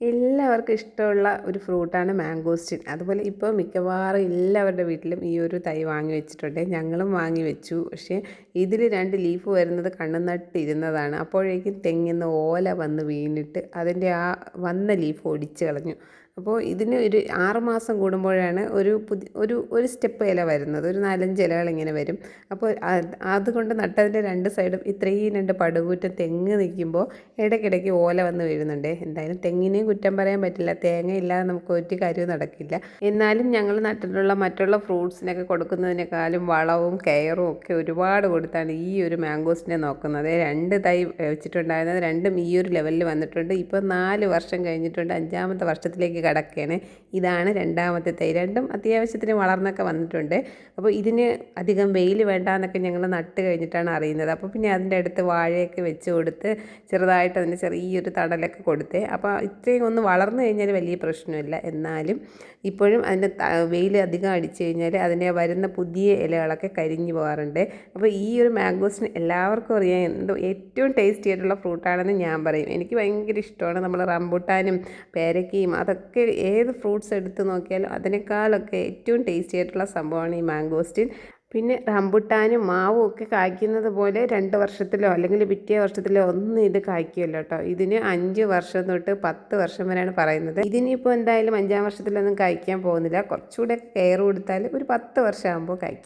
എല്ലാവർക്കും ഇഷ്ടമുള്ള ഒരു ഫ്രൂട്ടാണ് മാംഗോസ്റ്റിൻ അതുപോലെ ഇപ്പോൾ മിക്കവാറും എല്ലാവരുടെ വീട്ടിലും ഈ ഒരു തൈ വാങ്ങി വെച്ചിട്ടുണ്ട്. ഞങ്ങളും വാങ്ങി വെച്ചു. പക്ഷേ ഇതിൽ രണ്ട് ലീഫ് വരുന്നത് കണ്ണു നട്ടിരുന്നതാണ് അപ്പോഴേക്കും തെങ്ങിന്ന് ഓല വന്ന് വീണിട്ട് അതിന്റെ ആ വന്ന ലീഫ് ഒടിച്ച് കളഞ്ഞു. അപ്പോൾ ഇതിന് ഒരു ആറ് മാസം കൂടുമ്പോഴാണ് ഒരു പുതിയ ഒരു ഒരു സ്റ്റെപ്പ് ഇല വരുന്നത്. ഒരു നാലഞ്ച് ഇലകൾ ഇങ്ങനെ വരും. അപ്പോൾ അതുകൊണ്ട് നട്ടതിന്റെ രണ്ട് സൈഡും ഇത്രയും രണ്ട് പടുകൂറ്റ തെങ്ങ് നിൽക്കുമ്പോൾ ഇടയ്ക്കിടയ്ക്ക് ഓല വന്ന് വീഴുന്നുണ്ട്. എന്തായാലും തെങ്ങിനെയും കുറ്റം പറയാൻ പറ്റില്ല. തേങ്ങ ഇല്ലാതെ നമുക്ക് ഒരു കാര്യവും നടക്കില്ല. എന്നാലും ഞങ്ങൾ നട്ടിട്ടുള്ള മറ്റുള്ള ഫ്രൂട്ട്സിനൊക്കെ കൊടുക്കുന്നതിനേക്കാളും വളവും കെയറും ഒക്കെ ഒരുപാട് കൊടുത്താണ് ഈ ഒരു മാംഗോസിനെ നോക്കുന്നത്. രണ്ട് തൈ വെച്ചിട്ടുണ്ടായിരുന്നത് രണ്ടും ഈ ഒരു ലെവലിൽ വന്നിട്ടുണ്ട്. ഇപ്പോൾ നാല് വർഷം കഴിഞ്ഞിട്ടുണ്ട്. അഞ്ചാമത്തെ വർഷത്തിലേക്ക് കിടക്കുകയാണ് ഇതാണ് രണ്ടാമത്തെ തൈ. രണ്ടും അത്യാവശ്യത്തിന് വളർന്നൊക്കെ വന്നിട്ടുണ്ട്. അപ്പോൾ ഇതിന് അധികം വെയിൽ വേണ്ട എന്നൊക്കെ ഞങ്ങൾ നട്ട് കഴിഞ്ഞിട്ടാണ് അറിയുന്നത്. അപ്പോൾ പിന്നെ അതിന്റെ അടുത്ത് വാഴയൊക്കെ വെച്ച് കൊടുത്ത് ചെറുതായിട്ട് അതിന് ചെറിയൊരു തടലൊക്കെ കൊടുത്ത്. അപ്പോൾ ഇത്രയും ഒന്ന് വളർന്നു കഴിഞ്ഞാൽ വലിയ പ്രശ്നമില്ല. എന്നാലും ഇപ്പോഴും അതിന്റെ വെയിൽ അധികം അടിച്ചു കഴിഞ്ഞാൽ അതിന്റെ വരുന്ന പുതിയ ഇലകളൊക്കെ കരിഞ്ഞു പോകാറുണ്ട്. അപ്പോൾ ഈ ഒരു മാംഗോസിന് എല്ലാവർക്കും അറിയാം എന്തോ ഏറ്റവും ടേസ്റ്റി ആയിട്ടുള്ള ഫ്രൂട്ടാണെന്ന് ഞാൻ പറയും. എനിക്ക് ഭയങ്കര ഇഷ്ടമാണ്. നമ്മൾ റംബുട്ടാനും പേരക്കയും അതൊക്കെ ഏത് ഫ്രൂട്ട്സ് എടുത്ത് നോക്കിയാലും അതിനേക്കാളൊക്കെ ഏറ്റവും ടേസ്റ്റി ആയിട്ടുള്ള സംഭവമാണ് ഈ മാംഗോസ്റ്റിൻ പിന്നെ റംബുട്ടാനും മാവും ഒക്കെ കായ്ക്കുന്നത് പോലെ രണ്ട് വർഷത്തിലോ അല്ലെങ്കിൽ പിറ്റേ വർഷത്തിലോ ഒന്നും ഇത് കായ്ക്കുമല്ലോ കേട്ടോ. ഇതിന് അഞ്ച് വർഷം തൊട്ട് പത്ത് വർഷം വരെയാണ് പറയുന്നത്. ഇതിനിപ്പോൾ എന്തായാലും അഞ്ചാം വർഷത്തിലൊന്നും കായ്ക്കാൻ പോകുന്നില്ല. കുറച്ചുകൂടെ കെയർ കൊടുത്താൽ ഒരു പത്ത് വർഷം ആകുമ്പോൾ കായ്ക്കും.